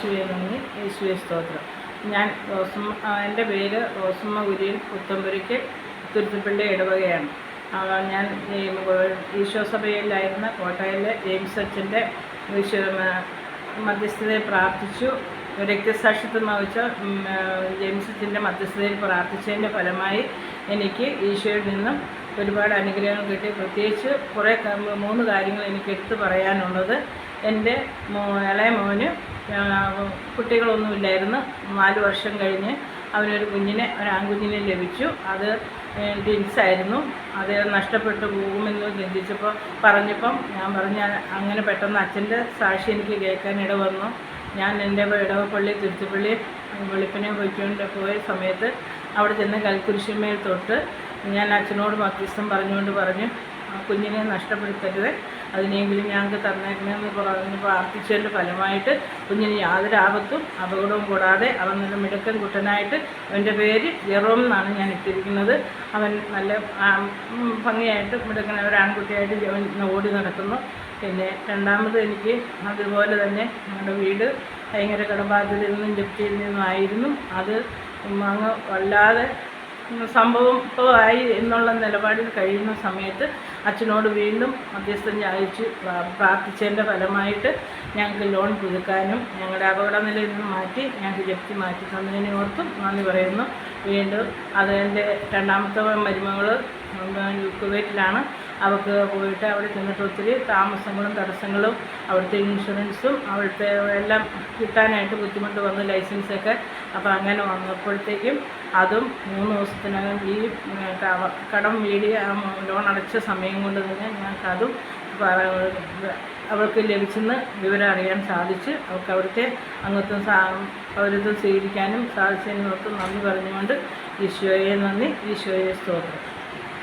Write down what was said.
യേശുവെ നന്ദി യേശുവെ സ്തോത്രം. ഞാൻ റോസമ്മ എന്റെ പേര് റോസമ്മ കുര്യൻ പുത്തമ്പുരയ്ക്ക് തുരുത്തിപ്പള്ളി ഇടവകയാണ്. ഞാൻ ഈശോ സഭയിലായിരുന്ന കോട്ടയിലെ ജെയിംസ് അച്ഛന്റെ മധ്യസ്ഥതയെ പ്രാർത്ഥിച്ചു. രക്തസാക്ഷിത്വം വഹിച്ച ജെയിംസ് അച്ഛന്റെ മധ്യസ്ഥതയിൽ പ്രാർത്ഥിച്ചതിന്റെ ഫലമായി എനിക്ക് ഈശോയിൽ നിന്നും ഒരുപാട് അനുഗ്രഹങ്ങൾ കിട്ടി. പ്രത്യേകിച്ച് കുറേ മൂന്ന് കാര്യങ്ങൾ എനിക്ക് എടുത്തു പറയാനുള്ളത്. എന്റെ ഇളയ മോന് കുട്ടികളൊന്നുമില്ലായിരുന്നു. നാല് വർഷം കഴിഞ്ഞ് അവനൊരു കുഞ്ഞിനെ ഒരു ആൺകുഞ്ഞിനെ ലഭിച്ചു. അത് ഡിൻസായിരുന്നു അത് നഷ്ടപ്പെട്ടു പോകുമെന്ന് ചിന്തിച്ചപ്പോൾ പറഞ്ഞപ്പം ഞാൻ പറഞ്ഞ അങ്ങനെ പെട്ടെന്ന് അച്ഛന്റെ സാക്ഷി എനിക്ക് കേൾക്കാനിട വന്നു. ഞാൻ എന്റെ ഇടവപ്പള്ളി തിരുത്തുപള്ളി വെളുപ്പിനെ പോയിക്കൊണ്ട് പോയ സമയത്ത് അവിടെ ചെന്ന് കൽക്കുരിശിമേൽ തൊട്ട് ഞാൻ അച്ഛനോട് മധ്യസ്ഥം പറഞ്ഞുകൊണ്ട് പറഞ്ഞു കുഞ്ഞിനെ നഷ്ടപ്പെടുത്തരുത്. അതിനെങ്കിലും ഞങ്ങൾക്ക് തന്നേക്കണമെന്ന് പറഞ്ഞ് പ്രാർത്ഥിച്ചതിന്റെ ഫലമായിട്ട് കുഞ്ഞിന് യാതൊരു ആപത്തും അപകടവും കൂടാതെ അവൻ നല്ല മിടുക്കൻ കുട്ടനായിട്ട് അവന്റെ പേര് ജെറോം എന്നാണ് ഞാൻ ഇട്ടിരിക്കുന്നത്. അവൻ നല്ല ഭംഗിയായിട്ട് മിടുക്കൻ ഒരു ആൺകുട്ടിയായിട്ട് അവൻ ഓടി നടക്കുന്നു. പിന്നെ രണ്ടാമത് എനിക്ക് അതുപോലെ തന്നെ ഞങ്ങളുടെ വീട് ഭയങ്കര കടബാധ്യതയിൽ നിന്നും ജപ്തിയിൽ നിന്നായിരുന്നു അത് അങ്ങ് വല്ലാതെ സംഭവം ഇപ്പോൾ ആയി എന്നുള്ള നിലപാടിൽ കഴിയുന്ന സമയത്ത് അച്ഛനോട് വീണ്ടും മധ്യസ്ഥം ചായച്ച് പ്രാർത്ഥിച്ചതിന്റെ ഫലമായിട്ട് ഞങ്ങൾക്ക് ലോൺ പുതുക്കാനും ഞങ്ങളുടെ അപകട നിലയിൽ നിന്ന് മാറ്റി ഞങ്ങൾക്ക് ജപ്തി മാറ്റി തന്നതിനെ ഓർത്തും നന്ദി പറയുന്നു. വീണ്ടും അത് എന്റെ രണ്ടാമത്തെ മരുമകൾ കുവൈറ്റിലാണ്. അവൾക്ക് പോയിട്ട് അവിടെ ചെന്നിട്ട് ഒത്തിരി താമസങ്ങളും തടസ്സങ്ങളും അവിടുത്തെ ഇൻഷുറൻസും അവിടുത്തെ എല്ലാം കിട്ടാനായിട്ട് ബുദ്ധിമുട്ട് വന്നു ലൈസൻസൊക്കെ അപ്പോൾ അങ്ങനെ വന്നപ്പോഴത്തേക്കും അതും മൂന്ന് ദിവസത്തിനകം ഈ കടം വീടി ലോൺ അടച്ച സമയം കൊണ്ട് തന്നെ ഞങ്ങൾക്ക് അതും പ- അവൾക്ക് ലഭിച്ചെന്ന് വിവരം അറിയാൻ സാധിച്ച് അവൾക്ക് അവിടുത്തെ അംഗത്വം പൗരത്വം സ്വീകരിക്കാനും സാധിച്ചതിനോർത്ത് നന്ദി പറഞ്ഞുകൊണ്ട് ഈശോയെ നന്ദി ഈശോയെ സ്തോത്രം.